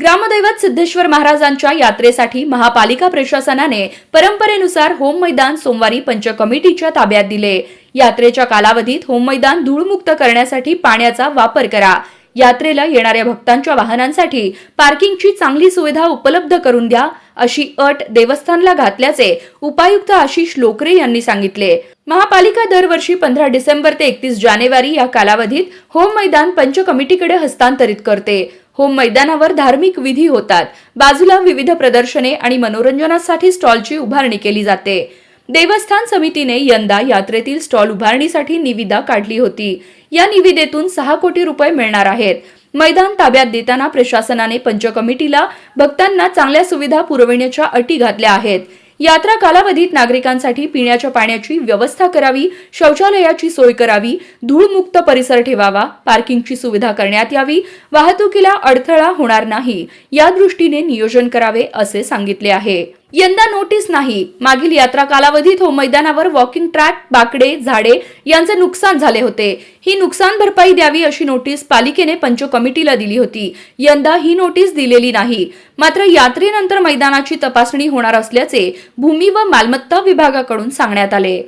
ग्रामदैवत सिद्धेश्वर महाराजांच्या यात्रेसाठी महापालिका प्रशासनाने परंपरेनुसार होम मैदान सोमवारी पंच कमिटीच्या ताब्यात दिले. यात्रेच्या कालावधीत होम मैदान धूळमुक्त करण्यासाठी पाण्याचा वापर करा. यात्रेला येणाऱ्या भक्तांच्या वाहनांसाठी पार्किंगची चांगली सुविधा उपलब्ध करून द्या अशी अट देवस्थानला घातल्याचे उपायुक्त आशिष लोकरे यांनी सांगितले. महापालिका दरवर्षी पंधरा डिसेंबर ते एकतीस जानेवारी या कालावधीत होम मैदान पंच कमिटीकडे हस्तांतरित करते. होम मैदानावर धार्मिक विधी होतात. बाजूला विविध प्रदर्शने आणि मनोरंजनासाठी स्टॉलची उभारणी केली जाते. देवस्थान समितीने यंदा यात्रेतील स्टॉल उभारणीसाठी निविदा काढली होती. या निविदेतून सहा कोटी रुपये मिळणार आहेत. मैदान ताब्यात देताना प्रशासनाने पंच कमिटीला भक्तांना चांगल्या सुविधा पुरविण्याच्या अटी घातल्या आहेत. यात्रा कालावधीत नागरिकांसाठी पिण्याच्या पाण्याची व्यवस्था करावी शौचालयाची सोय करावी धूळमुक्त परिसर ठेवावा पार्किंगची सुविधा करण्यात यावी वाहतुकीला अडथळा होणार नाही या दृष्टीने नियोजन करावे असे सांगितले आहे. यंदा नोटीस नाही. मागील यात्रा कालावधीत हो मैदानावर वॉकिंग ट्रॅक बाकडे झाडे यांचे नुकसान झाले होते. ही नुकसान भरपाई द्यावी अशी नोटीस पालिकेने पंच कमिटीला दिली होती. यंदा ही नोटीस दिलेली नाही. मात्र यात्रेनंतर मैदानाची तपासणी होणार असल्याचे भूमी व मालमत्ता विभागाकडून सांगण्यात आले.